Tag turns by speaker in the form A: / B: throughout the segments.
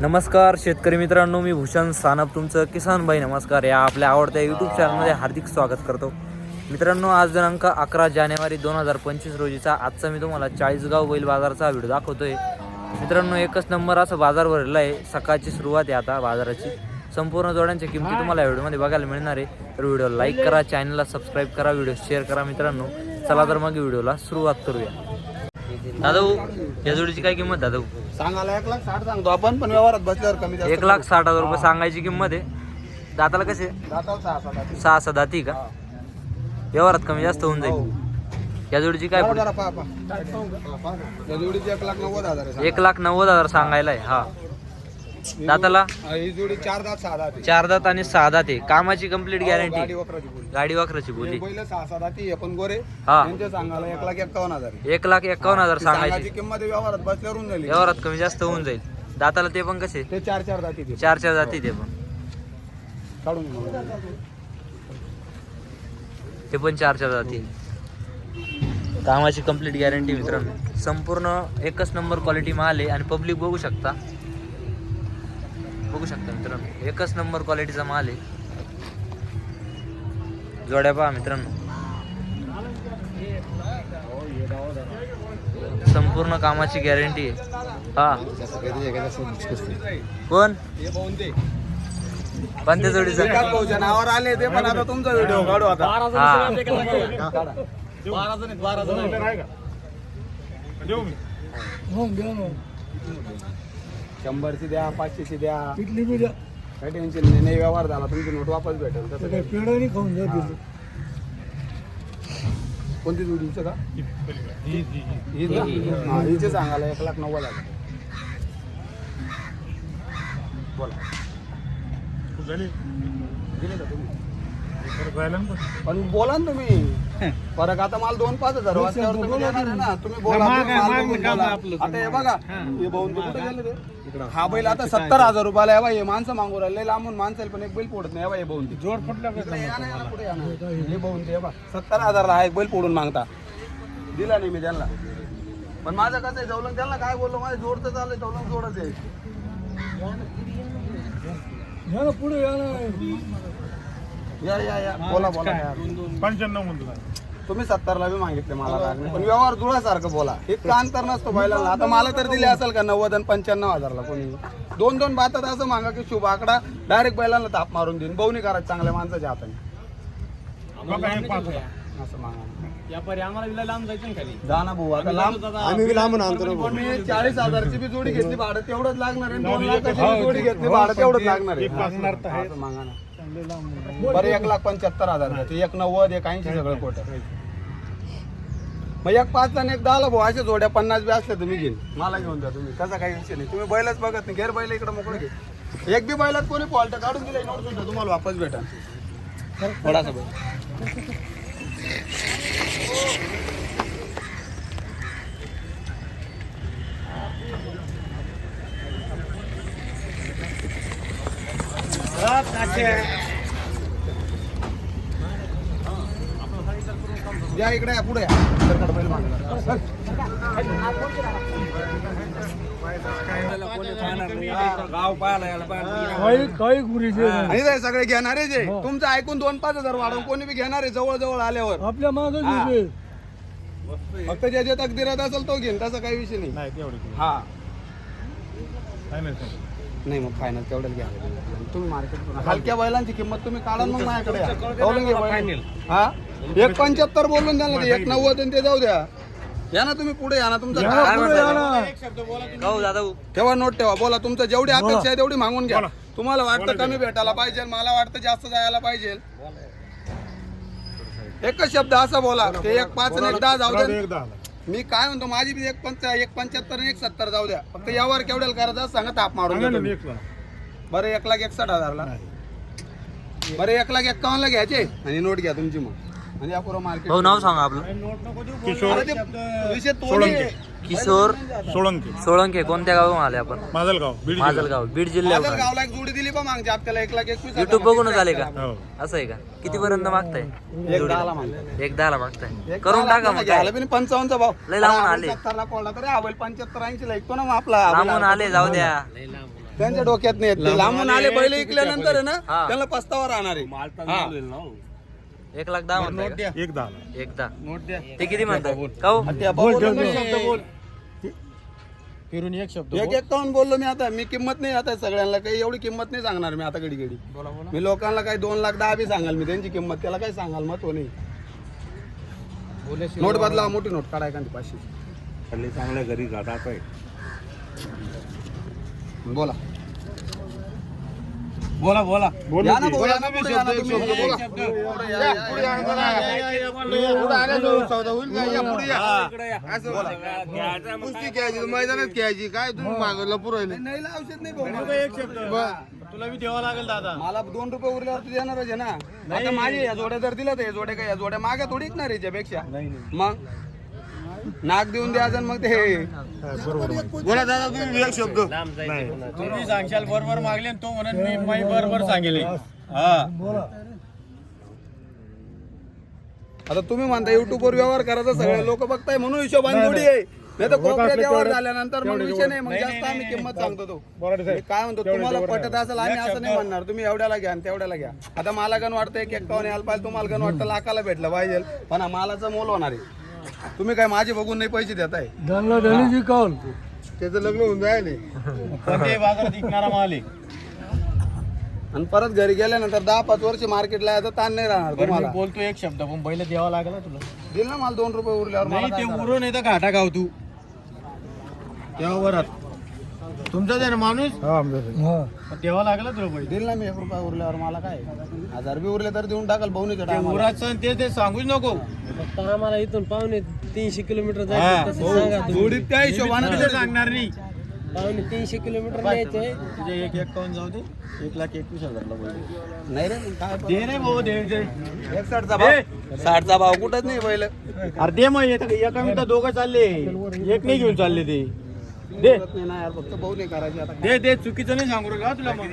A: नमस्कार शेतकरी मित्रांनो मी भूषण सानप तुमचं किसान भाई नमस्कार. या आपल्या आवडत्या यूट्यूब चॅनलमध्ये हार्दिक स्वागत करतो. मित्रांनो आज दिनांक अकरा जानेवारी दोन हजार पंचवीस रोजीचा आजचा मी तुम्हाला चाळीसगाव बैल बाजाराचा व्हिडिओ दाखवतोय. मित्रांनो एकच नंबर असं बाजार भरलेला आहे. सकाळची सुरुवात आहे आता बाजाराची. संपूर्ण जोड्यांच्या किमती तुम्हाला व्हिडिओमध्ये बघायला मिळणार आहे. तर व्हिडिओ लाईक करा चॅनलला सबस्क्राईब करा व्हिडिओ शेअर करा मित्रांनो. चला तर मग व्हिडिओला सुरुवात करूया. दादा या जोडीची काय किंमत दादा?
B: सांगायला एक लाख साठ सांगतो. आपण पण व्यवहारात बसल्यावर कमी जास्त
A: एक लाख साठ हजार रुपये सांगायची किंमत आहे. दाताला कसे?
B: सहा सात आठ.
A: सहा सहा दाती का? व्यवहारात कमी जास्त होऊन जाईल. या जोडीची काय
B: जरा
A: पुढे?
B: जरा पहा, पहा. पहा. ना. या जोडीची एक लाख नव्वद हजार आहे
A: एक लाख नव्वद हजार सांगायला आहे हा. दाताला?
B: हा, जोडी चार दात सहा दात आहे.
A: चार दात आणि सहा दात आहे. कामाची कंप्लीट
B: गाडी
A: गॅरंटी
B: वक्राची बोली.
A: गाडी वाखराची बोली.
B: सहा सहा दाती आहे, पण गोरे.
A: हा.
B: त्यांचे सांगायला एक लाख एक्कावन्न हजार आहे.
A: एक लाख एकावन्न हजार
B: सांगायची.
A: सांगायची
B: किंमत व्यवहारात बसल्यावर होऊन झाली
A: व्यवहारात कमी जास्त होऊन जाईल. दाताला ते पण कसे?
B: ते चार चार दाती ते.
A: चार चार जाती ते पण.
B: काढून.
A: ते पण चार चार जाती कामाची कंप्लीट गॅरंटी मित्रांनो. संपूर्ण एकच नंबर क्वालिटी माल आहे आणि पब्लिक बघू शकता. बघू शकता मित्रांनो. एकच नंबर क्वालिटीचा माल आहे. जोड्या पहा मित्रांनो. संपूर्ण कामाची गॅरंटी आहे. हा. कोण?
B: हे पाहून ते.
A: जोडीचा
B: नावावर आले ते पण आता तुमचा व्हिडिओ काढू आता.
A: हा.
B: शंभरची द्या पाचशेची द्या. काही टेन्शन नाही. नाही व्यवहार झाला तुमची नोट वापस भेटेल. तसं काही. कोणती जोडीचं का? ही का? हा, हिचे सांगायला एक लाख नव्वद हजार. बोला. दिले का तुम्ही? पण बोला ना तुम्ही. फरक आता मला दोन पाच हजार वाजल्यावर तुम्ही देणार आहे ना. तुम्ही बोला माल. आता हे बघा हे. भाऊन ते कुठे गेले ते? हा बैल आता सत्तर हजार रुपयाला आहे बा, हे माणसं मागू राहिले. लांबून माणसाला पण एक बैल फोडत नाही हे बा, हे भाऊन ते. जोड पुढे ना. हे भाऊन ते हे बा सत्तर हजारला हा एक बैल फोडून मागता. दिला नाही मी त्यांना. पण माझं कसं आहे जवळून त्यांना काय बोललो माझं जोड तर चाललंय जवळून जोडच आहे. या या या बोला बोला
C: पंच्याण्णव म्हणतो
B: तुम्ही सत्तरला बी मागितले मला लागले. पण व्यवहार जुळासारखं बोला. इतकं अंतर नसतो बैलाला? आता मला तर दिले असेल का नव्वद आणि पंच्याण्णव हजारला कोणी? दोन दोन बातात असं मागा की शुभ आकडा डायरेक्ट बैलांना ताप मारून देईन. बहुनी करायचं चांगल्या माणसाच्या हाताने. असं मागा. जा ना भाऊ आता लांब आम्ही लांब मी चाळीस हजारची बी जोडी घेतली भाडं. तेवढंच लागणार आहे. दोन लाखाची बी जोडी घेतली भाडं तेवढंच लागणार आहे. असं मागा ना. बरं एक लाख पंच्याहत्तर हजार एक नव्वद एक ऐंशी सगळं खोटं मग एक पाच आणि एक दहाला भाऊ. अशा जोड्या पन्नास बी असल्या तुम्ही घेईन. मला घेऊन द्या तुम्ही. कसा काही विषय नाही. तुम्ही बैलच बघत नाही. गैर बैल इकडे मोकळे घे. एक बी बैलात कोणी फॉल्ट काढून दिला नोट सुद्धा तुम्हाला वापस भेटा. थोडासा बैल या इकडे या पुढे सगळे घेणारे जे. तुमचं ऐकून दोन पाच हजार वाढवून कोणी बी घेणार आहे जवळ जवळ आल्यावर.
C: आपल्या माग
B: हा. फक्त ज्याच्या तकदीरात असेल तो घेईन. तसा काही विषय नाही. हा.
C: नाही
B: मग फायनल तेवढंच घ्या तुम्ही मार्केट हलक्या बैलांची किंमत तुम्ही काढा मग माझ्याकडे या. बोलून घे बैल. हा? एक पंच्याहत्तर बोलून द्या ना ते, एक नव्वद आणि ते जाऊ द्या. या ना तुम्ही पुढे या ना तुमचं काय
A: हो दादा
B: ठेवा नोट ठेवा. बोला तुमचं जेवढी अपेक्षा आहे तेवढी मागून घ्या. तुम्हाला वाटतं कमी भेटायला पाहिजे मला वाटतं जास्त जायला पाहिजे. एकच शब्द असा बोला ते एक पाच आणि एक दहा जाऊ द्या मी काय म्हणतो माझी बी एक पंच एक पंच्याहत्तर आणि एक सत्तर जाऊ द्या. फक्त यावर केवढ्याला करायचं सांगा ताप मारून. बरं एक लाख एकसठ हजारला. बरं एक लाख एक्कावन्नला घ्यायचे. आणि नोट घ्या तुमची मग. आणि या पुरं मार्केट
A: भाऊ नाव सांगा आपलं.
C: किशोर
B: विषय तो
C: सोळंके.
A: किशोर
C: सोळंकी.
A: सोळंके. कोणत्या गावून आले आपण?
C: माजलगाव बीड.
A: माजलगाव बीड जिल्ह्यावर
B: गावला एक जोडी दिली पण मागच्या आपल्याला एक लाख एकवीस
A: युट्यूब बघूनच आले का?
C: हो.
A: असं आहे का? किती पर्यंत मागताय?
B: एक दहाला मागतात.
A: एक दहाला मागताय.
B: एक
A: करून टाका मग
B: घ्यायला पण पंचावन्नचा भाव.
A: लय लांबून आले.
B: सत्तरला पडला तरी आवल पंच्याहत्तर ऐंशी ला ऐकतो ना मग आपला
A: लांबून आले जाऊ द्या.
B: त्यांच्या डोक्यात नाही येत. ते लांबून आले बैल इकल्यानंतर आहे ना
A: हा.
B: त्यांना पस्तावा राहणार आहे. हा.
A: एक लाख दहा म्हणताय का?
C: एक दहा.
A: एक दहा ते किती म्हणताय? हो?
B: ते शब्द बोल.
D: फिरून एक शब्द
B: एक एक काऊन बोललो मी आता? मी किंमत नाही आता सगळ्यांना. काही एवढी किंमत नाही सांगणार मी आता घडी घडी मी लोकांना काही दोन लाख दहा बी सांगाल मी. त्यांची किंमत त्याला काय सांगाल मत नाही. नोट बदला मोठी नोट काढाय का पाचशे.
C: हल्ली चांगल्या घरी आहे
B: बोला.
D: बोला बोला.
B: या ना या ना पुढे या ना तुम्ही. बोला. पुढे या, या, या.
E: मैदानात घ्यायची काय? तुम्ही मागवलं पुरवले
B: नाही ला, औषध नाही.
D: एक शब्द. तुला बी द्यावा लागेल दादा.
B: मला दोन रुपये उरल्यावर तू देणारच आहे ना. आता माझे या जोड्या जर दिला तर या जोड्या काय? या जोड्या मागे थोडी ना याच्यापेक्षा. मग? नाक देऊन द्यायचं आणि मग ते.
E: बोला दादा तुम्ही एक शब्द.
D: तुम्ही सांगशाल बरोबर मागले तो म्हणून मी माई बरोबर सांगेल. हा.
B: आता तुम्ही म्हणता युट्यूब वर व्यवहार करायचा सगळे लोक बघताय म्हणून हिशोबाने जोडी आहे. नाही तर कोपऱ्यात व्यवहार झाल्यानंतर मग विषय नाही मग जास्त आम्ही किंमत सांगतो तो. मी काय म्हणतो तुम्हाला पटत असेल आम्ही असं नाही म्हणणार. तुम्ही एवढ्याला घ्या आणि तेवढ्याला घ्या. आता मला गण वाटतं एक एक्कावन्न यायला पाहिजे तुम्हाला गण वाटतं लाखाला भेटलं पाहिजे. पण मालाचं मोल होणार आहे. तुम्ही काय माझे बघून नाही पैसे देताय?
E: त्याचं लग्न होऊन जायले
D: पण ते बाजारात विकणारा माल आहे.
B: आणि परत घरी गेल्यानंतर दहा पाच वर्ष मार्केटला यायचं ताण नाही राहणार
D: बरं, मी
B: तुम्हाला.
D: बोलतो एक शब्द पण बैल द्यावा लागेल तुला?
B: दिल ना मला दोन रुपये उरल्यावर मला
D: नाही
B: काय
D: ते? उरून येतं घाटा गाव तू. तेव्हा वरात. तुमचाच आहे ना माणूस पण तेव्हा लागला तुला बैल
B: दिल ना मी एक रुपया उरल्यावर मला काय? हजार बी उरले तर देऊन टाकाल बहुनीच्या
D: ते
B: टायमाला.
D: ते ते सांगूच नको.
F: फक्त आम्हाला इथून पावणे तीनशे किलोमीटर
D: हा,
F: जायचं तसं सांगा तुम्ही.
B: जोडीत त्या हिशोबाने
D: सांगणार नाही.
F: पावणे तीनशे किलोमीटर न्यायचंय
D: तुझे एक एकावन्न जाऊ दे? एक लाख एकवीस हजारला बैल
B: नाही रे मग काय
D: दे रे भाऊ दे दे.
B: एक साठचा भाव. साठचा भाव कुठंच नाही पहिलं.
D: अरे दे मग येतं एका मिनिटात दोघं चालले. एक नाही घेऊन चालले ते. दे.
B: नाही ना यार फक्त भाऊ नाही करायची आता.
D: दे दे चुकीचं नाही सांगू रे का तुला मग.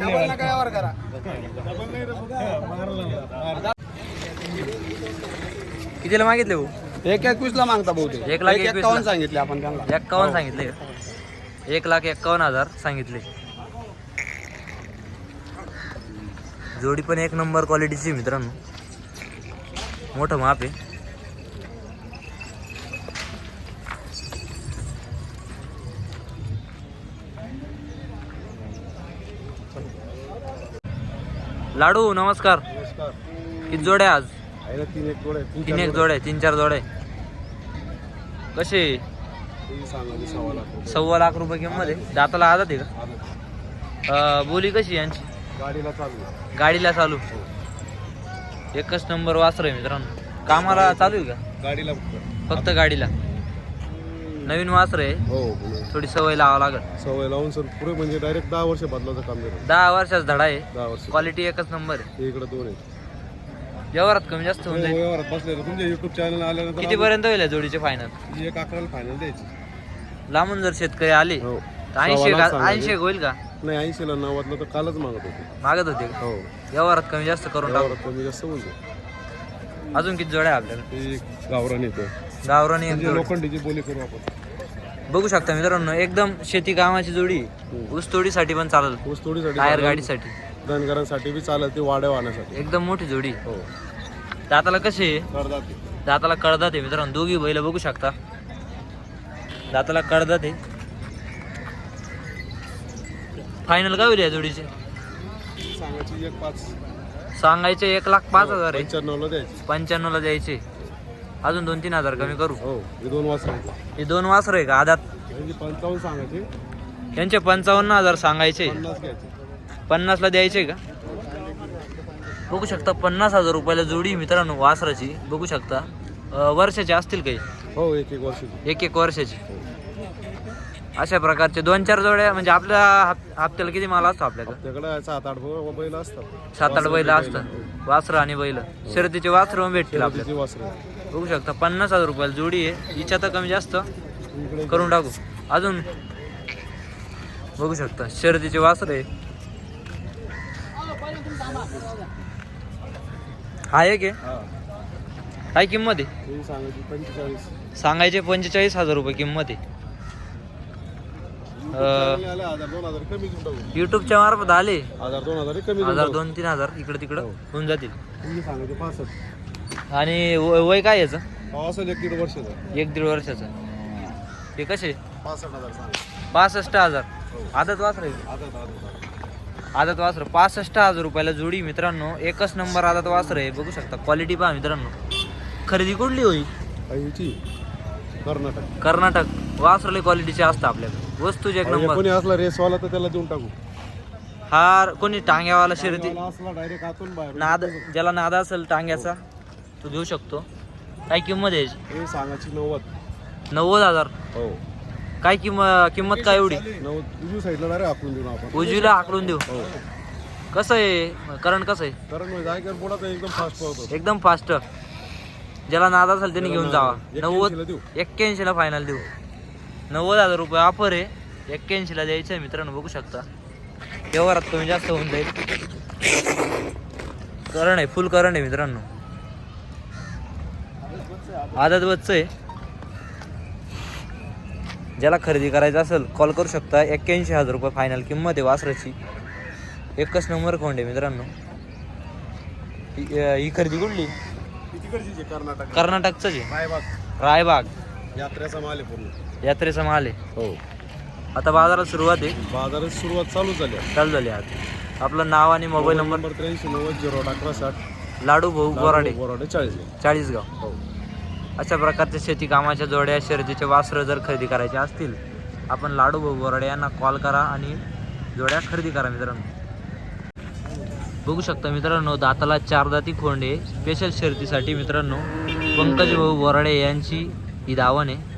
B: डबल नका यावर करा.
A: कितीला मागितले भाऊ?
B: एक एकवीस ला मागता भाऊ ते.
A: एक लाख एकवीस ला.
B: सांगितले आपण त्यांना.
A: एक्कावन्न सांगितले एक लाख एक्कावन्न हजार सांगितले. जोडी पण एक नंबर क्वालिटीची मित्रांनो. मोठं माप आहे. लाडू नमस्कार. किती जोड्या आज?
E: तीन एक थोडे
A: तीन एक जोड्या तीन चार जोड्या कसे?
E: सव्वा लाख
A: रुपये. किंमत आहे. दाताला आदत आहे का? बोली कशी यांची?
E: गाडीला चालू
A: गाडीला चालू. एकच नंबर वासर आहे मित्रांनो. कामाला चालू आहे का?
E: गाडीला
A: फक्त. गाडीला. नवीन वासर आहे.
E: हो
A: थोडी सवय लावावं लागेल.
E: सवय लावून सर पुढे म्हणजे डायरेक्ट दहा वर्ष बदलाचं काम देतो
A: दहा वर्षाचा धडा आहे.
E: दहा वर्ष.
A: क्वालिटी एकच नंबर आहे.
E: इकडे दोन आहेत
A: व्यवहारात कमी जास्त होऊन जाईल.
E: व्यवहारात बसले तुमच्या युट्यूब चॅनल आल्यानंतर
A: किती पर्यंत होईल या जोडीचे फायनल
E: एक अकराला फायनल द्यायची.
A: लांबून जर शेतकरी आले
E: हो.
A: तर ऐंशी
E: सव्वा लाख.
A: ऐंशी होईल का?
E: नाही ऐंशीला नव्वदला तर कालच मागत होते.
A: मागत होते का?
E: हो.
A: व्यवहारात कमी जास्त करून टाकू.
E: कमी जास्त म्हणजे
A: अजून किती जोड्या आहे आपल्याला
E: ते गावरान येतं
A: गावरानी एक
E: म्हणजे
A: जोडी.
E: लोखंडीची बोली करू आपण.
A: बघू शकता मित्रांनो एकदम शेती कामाची जोडी. ऊस तोडीसाठी पण चालेल.
E: ऊस तोडीसाठी
A: टायर गाडीसाठी.
E: धनगरांसाठी बी चालेल ते वाड्या वाहण्यासाठी.
A: एकदम मोठी जोडी.
E: हो.
A: दाताला कशी आहे. दाताला कळदात आहे मित्रांनो दोघी बैल बघू शकता. दाताला कळदात आहे. फायनल काय होईल या जोडीचे?
E: सांगायची एक पाच.
A: सांगायचे एक लाख पाच हजार आहे.
E: पंच्याण्णवला द्यायची.
A: पंच्याण्णवला द्यायचे. अजून दोन तीन हजार कमी करू.
E: हो हे दोन वाजता
A: हे दोन वासर आहे का? आदात
E: म्हणजे पंचावन्न सांगायचे.
A: यांचे पंचावन्न हजार सांगायचे.
E: पन्नास घ्यायचे.
A: पन्नासला द्यायचे का? बघू शकता पन्नास हजार रुपयाला जोडी मित्रांनो वासराची. बघू शकता. अं, वर्षाचे असतील काही?
E: हो एक एक वर्षाची.
A: एक एक वर्षाची. अशा प्रकारचे दोन चार जोड्या म्हणजे आपल्या हप- हप्त्याला किती माल असतो आपल्याकडे
E: त्याकडे सात आठ ब- बैल असतात.
A: सात आठ बैल असतात. वासरं आणि बैल. शर्यतीचे वासरं भेटतील आपल्याला.
E: वासरं
A: बघू शकता पन्नास हजार रुपयाला जोडी आहे. हिच्या तर कमी जास्त.
E: इकडे
A: करून टाकू. अजून बघू शकता शर्यतीचे वासर आहे. हा एक आहे? काय किंमत आहे?
E: पंचेचाळीस.
A: सांगायचे पंचेचाळीस हजार रुपये किंमत आहे
E: हजार दोन हजार कमी देऊन टाकू
A: युट्यूबच्या मार्फत आले.
E: हजार दोन हजार कमी
A: हजार दोन तीन हजार इकडे तिकडं होऊन जातील.
E: तुम्ही सांगायचे पासष्ट
A: आणि वय वय काय याचं?
E: हा एक दीड वर्षाचा.
A: एक दीड वर्षाचं ते कसे?
E: पासष्ट हजार. सांगा
A: पासष्ट हजार आदत वासर
E: आदत आदत
A: आदत वासर. पासष्ट हजार रुपयाला जोडी मित्रांनो. एकच नंबर आदत वासर आहे. बघू शकता. क्वालिटी पहा मित्रांनो. खरेदी कुठली होईल?
E: कर्नाटक.
A: कर्नाटक. वासरले क्वालिटीचे असतं आपल्याकडे. वस्तूचे एक नंबर.
E: कोणी असला रेसवाला तर त्याला देऊन टाकू.
A: हा कोणी टांग्यावाला शर्यती
E: मला असला डायरेक्ट आतून बाहेर.
A: नाद ज्याला नाद असेल टांग्याचा तो घेऊ शकतो. काय किंमत आहे? याची?
E: हे सांगायची नव्वद.
A: नव्वद हजार.
E: हो.
A: काय किंमत किंमत काय एवढी?
E: नव्वद. उजू साईडला डायरेक्ट आपण देऊ आपण.
A: उजवीला आकडून देऊ.
E: हो.
A: कसं आहे? करंट कसं आहे?
E: कारण म्हणजे जायकर पुढा तर एकदम फास्ट पळतो
A: एकदम फास्ट ज्याला नाद असेल त्यांनी घेऊन जावा. नव्वद. एक्क्याऐंशीला फायनल देऊ. नव्वद हजार रुपये ऑफर आहे. एक्क्याऐंशीला द्यायचं आहे मित्रांनो बघू शकता. व्यवहारात कमी जास्त होऊन जाईल. करण आहे फुल करण आहे मित्रांनो. आदत बच्च आहे. ज्याला खरेदी करायचं असेल कॉल करू शकता. एक्क्याऐंशी हजार रुपये फायनल किंमत आहे वासराची. एकच नंबर कोंड आहे मित्रांनो. ही खरेदी कुठली? कर्नाटकचं आहे.
E: रायबाग.
A: रायबाग.
E: यात्रेचा माल आहे पूर्ण.
A: यात्रेचा माल आहे.
E: हो.
A: आता बाजारात सुरुवात आहे.
E: बाजारात सुरुवात चालू झाली आहे.
A: चालू झाली आज आपलं नाव आणि मोबाईल नंबर
E: नंबर त्र्याऐंशी नव्वद झिरो आठ अकरा साठ.
A: लाडू भाऊ बोराडे
E: बोराडे चाळीस
A: चाळीसगाव.
E: हो.
A: अशा प्रकारच्या शेती कामाच्या जोड्या शर्यतीचे वासरं जर खरेदी करायचे असतील आपण लाडू भाऊ बोराडे यांना कॉल करा आणि जोड्या खरेदी करा मित्रांनो. बघू शकता मित्रांनो दाताला चार दाती खोंडे स्पेशल शर्यतीसाठी मित्रांनो पंकज भाऊ बोराडे यांची ही धावन आहे.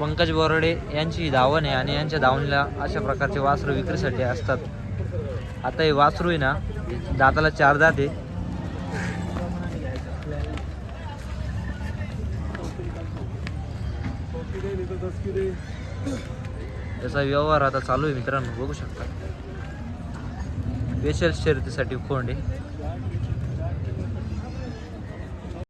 A: पंकज बोराडे यांची ही धावन आहे आणि यांच्या दावणीला अशा प्रकारचे वासरू विक्रीसाठी असतात. आता हे वासरू आहे ना दाताला चार दात आहे. त्याचा व्यवहार आता चालू आहे मित्रांनो बघू शकता. स्पेशल शर्यतीसाठी कोंड आहे.